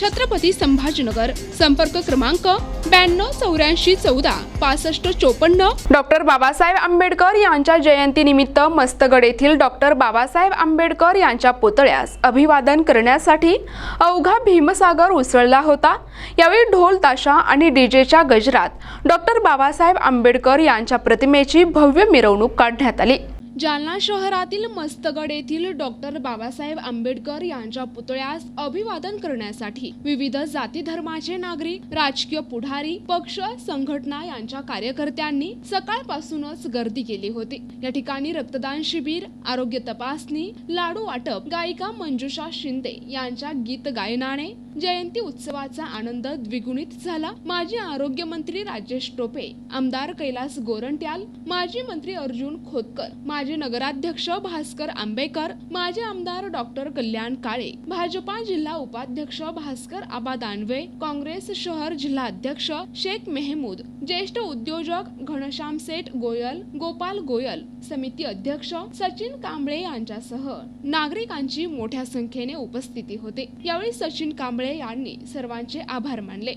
छत्रपती संभाजीनगर. संपर्क क्रमांक ब्याण्णव चौऱ्याऐंशी चौदा पासष्ट चोपन्न. डॉक्टर बाबासाहेब आंबेडकर यांच्या जयंतीनिमित्त मस्तगड येथील डॉक्टर बाबासाहेब आंबेडकर यांच्या पुतळ्यास अभिवादन करण्यासाठी अवघा भीमसागर उसळला होता. यावेळी ढोल ताशा आणि डीजेच्या गजरात डॉक्टर बाबासाहेब आंबेडकर यांच्या प्रतिमेची भव्य मिरवणूक काढण्यात आली. जालना शहरातील मस्तगड येथील डॉक्टर बाबासाहेब आंबेडकर यांच्या पुतळ्यास अभिवादन करण्यासाठी विविध जाती धर्माचे नागरिक राजकीय पुढारी पक्ष संघटना यांच्या कार्यकर्त्यांनी सकाळपासूनच गर्दी केली होती. या ठिकाणी रक्तदान शिबिर आरोग्य तपासणी लाडू वाटप गायिका मंजुषा शिंदे यांच्या गीत गायनाने जयंती उत्सवाचा आनंद द्विगुणित झाला. माजी आरोग्य मंत्री राजेश टोपे आमदार कैलास गोरंट्याल माजी मंत्री अर्जुन खोतकर माजी नगराध्यक्ष भास्कर आंबेकर माजी आमदार डॉक्टर कल्याण काळे भाजपा जिल्हा उपाध्यक्ष भास्कर आबा दानवे काँग्रेस शहर जिल्हा अध्यक्ष शेख मेहमूद ज्येष्ठ उद्योजक घनश्याम सेठ गोयल गोपाल गोयल समिती अध्यक्ष सचिन कांबळे यांच्यासह नागरिकांची मोठ्या संख्येने उपस्थिती होते. यावेळी सचिन कांबळे यांनी सर्वांचे आभार मानले.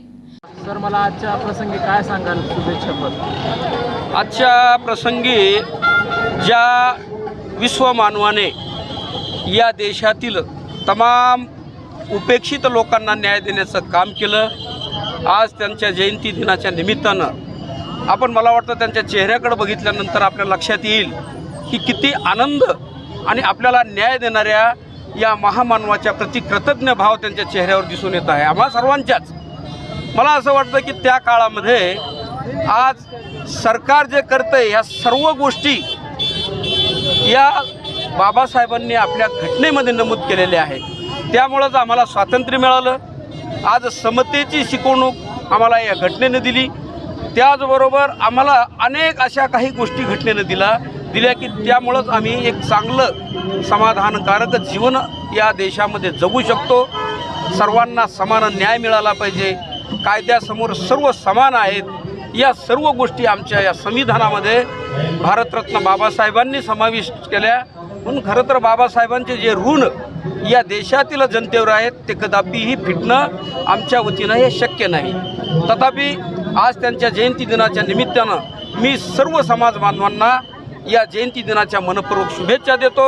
सर मला आजच्या प्रसंगी काय सांगाल? शुभेच्छापद आजच्या प्रसंगी ज्या विश्वमानवाने या देशातील तमाम उपेक्षित लोकांना न्याय देण्याचं काम केलं आज त्यांच्या जयंती दिनाच्या निमित्तानं आपण मला वाटतं त्यांच्या चेहऱ्याकडे बघितल्यानंतर आपल्या लक्षात येईल की किती आनंद आणि आपल्याला न्याय देणाऱ्या या महामानवाच्या प्रति कृतज्ञ भाव त्यांच्या चेहऱ्यावर दिसून येत आहे. आम्हा सर्वांच्याच मला असं वाटतं की त्या काळामध्ये आज सरकार जे करतंय ह्या सर्व गोष्टी या बाबासाहेबांनी आपल्या घटनेमध्ये नमूद केलेल्या आहेत. त्यामुळंच आम्हाला स्वातंत्र्य मिळालं. आज समतेची शिकवणूक आम्हाला या घटनेनं दिली. त्याचबरोबर आम्हाला अनेक अशा काही गोष्टी घटनेनं दिला दिल्या की त्यामुळंच आम्ही एक चांगलं समाधानकारक जीवन या देशामध्ये जगू शकतो. सर्वांना समान न्याय मिळाला पाहिजे. कायद्यासमोर सर्व समान आहेत. या सर्व गोष्टी आमच्या या संविधानामध्ये भारतरत्न बाबासाहेबांनी समाविष्ट केल्या. म्हणून खरं तर बाबासाहेबांचे जे ऋण या देशातील जनतेवर आहेत ते कदापिही फिटणं आमच्या वतीनं हे शक्य नाही. तथापि आज त्यांच्या जयंती दिनाच्या निमित्तानं मी सर्व समाज बांधवांना या जयंती दिनाच्या मनपूर्वक शुभेच्छा देतो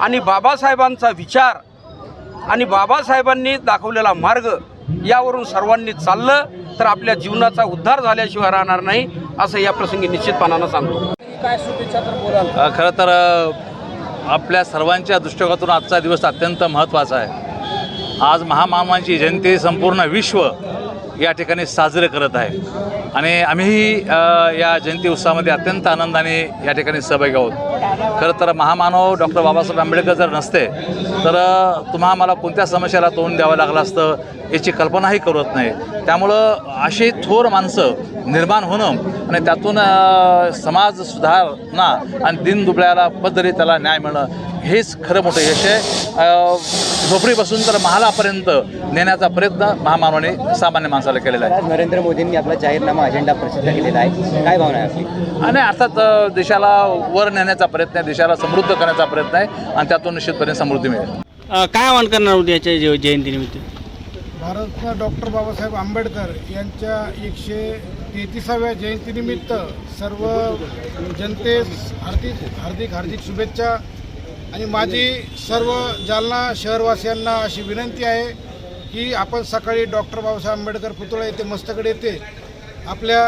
आणि बाबासाहेबांचा विचार आणि बाबासाहेबांनी दाखवलेला मार्ग यावरून सर्वांनी चाललं तर आपल्या जीवनाचा उद्धार झाल्याशिवाय राहणार नाही असं या प्रसंगी निश्चितपणानं सांगतो. काय शुभेच्छा तर बोलाल? अ, खरं तर आपल्या सर्वांच्या दृष्टिकोनातून आजचा दिवस अत्यंत महत्त्वाचा आहे. आज महामानवांची जयंती संपूर्ण विश्व या ठिकाणी साजरे करत आहे. आणि आम्हीही या जयंती उत्सवामध्ये अत्यंत आनंदाने या ठिकाणी सहभागी आहोत. खरं तर महामानव डॉक्टर बाबासाहेब आंबेडकर जर नसते तर तुम्हा मला कोणत्या समस्याला तोंड द्यावं लागलं असतं याची कल्पनाही करत नाही. त्यामुळं अशी थोर माणसं निर्माण होणं आणि त्यातून समाज सुधारणा आणि दिन दुबळ्याला पद्धती त्याला न्याय मिळणं हेच खरं मोठं यश आहे. झोपडीपासून तर महालापर्यंत नेण्याचा प्रयत्न महामानवाने सामान्य माणसाला केलेला आहे. नरेंद्र मोदींनी आपला जाहीरनामा अजेंडा प्रसिद्ध केलेला आहे. काय भावना आहे आपली? आणि अर्थात देशाला वर नेण्याचा प्रयत्न आहे देशाला समृद्ध करण्याचा प्रयत्न आहे आणि त्यातून निश्चितपणे समृद्धी मिळेल. काय आवाहन करणार होते याच्या जय- जयंतीनिमित्त? भारतरत्न डॉक्टर बाबासाहेब आंबेडकर यांच्या एकशे तेहतीसाव्या जयंतीनिमित्त सर्व जनतेस हार्दिक हार्दिक हार्दिक शुभेच्छा. आणि माझी सर्व जालना शहरवासियांना अशी विनंती आहे की आपण सकाळी डॉक्टर बाबासाहेब आंबेडकर पुतळा येथे मस्तकडे येथे आपल्या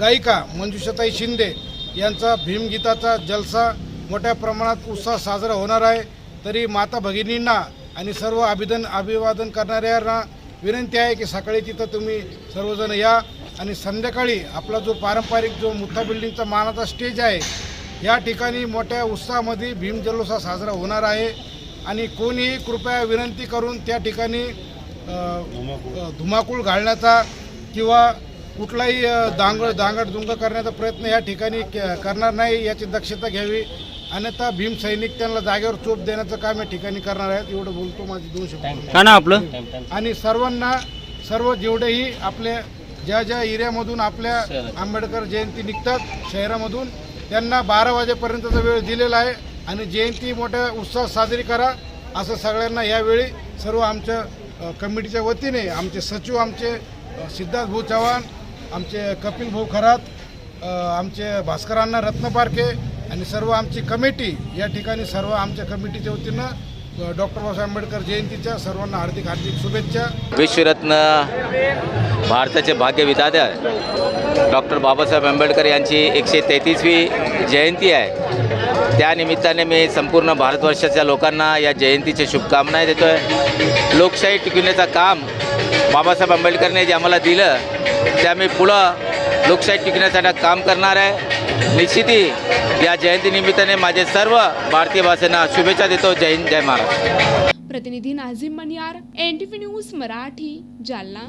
गायिका मंजुषाताई शिंदे यांचा भीमगीताचा जलसा मोठ्या प्रमाणात उत्साह साजरा होणार आहे. तरी माता भगिनींना आणि सर्व अभिदन अभिवादन करणाऱ्यांना विनंती आहे की सकाळी तिथं तुम्ही सर्वजण या. आणि संध्याकाळी आपला जो पारंपरिक जो मुठा बिल्डिंगचा मानाचा स्टेज आहे या ठिकाणी मोठ्या उत्साहामध्ये भीम जल्लोष हा साजरा होणार आहे. आणि कोणीही कृपया विनंती करून त्या ठिकाणी धुमाकूळ घालण्याचा किंवा कुठलाही दांगड दांगड दुंग करण्याचा प्रयत्न या ठिकाणी करणार नाही याची दक्षता घ्यावी. अन्यथा भीम सैनिक त्यांना जागेवर चोप देण्याचं काम या ठिकाणी करणार आहेत. एवढं बोलतो माझी दोन शब्द आपलं? आणि सर्वांना सर्व जेवढेही आपल्या ज्या ज्या एरियामधून आपल्या आंबेडकर जयंती निघतात शहरामधून त्यांना बारा वाजेपर्यंतचा वेळ दिलेला आहे आणि जयंती मोठ्या उत्साहात साजरी करा असं सगळ्यांना यावेळी सर्व आमच्या कमिटीच्या वतीने आमचे सचिव आमचे सिद्धार्थ भाऊ चव्हाण आमचे कपिल भाऊ खरात आमचे भास्करांना रत्न पारखे आणि सर्व आमची कमिटी या ठिकाणी सर्व आमच्या कमिटीच्या वतीनं डॉक्टर बाबासाहेब आंबेडकर जयंतीच्या सर्वांना हार्दिक हार्दिक शुभेच्छा. विश्वरत्न भारताचे भाग्यविधाते डॉक्टर बाबासाहेब आंबेडकर यांची एकशे तेहतीसवी जयंती आहे. त्यानिमित्ताने मी संपूर्ण भारतवर्षाच्या लोकांना या जयंतीच्या शुभकामना देतो आहे लोकशाही टिकवण्याचं काम बाबासाहेब आंबेडकरने जे आम्हाला दिलं ते आम्ही पुढं लोकशाही टिकवण्यासाठी काम करणार आहे. निश्चिती या जयंतीनिमित्ताने माझे सर्व भारतीय भाषांना शुभेच्छा देतो. जय हिंद जय महाराज प्रतिनिधी नाझीम मनियार एन न्यूज मराठी जालना.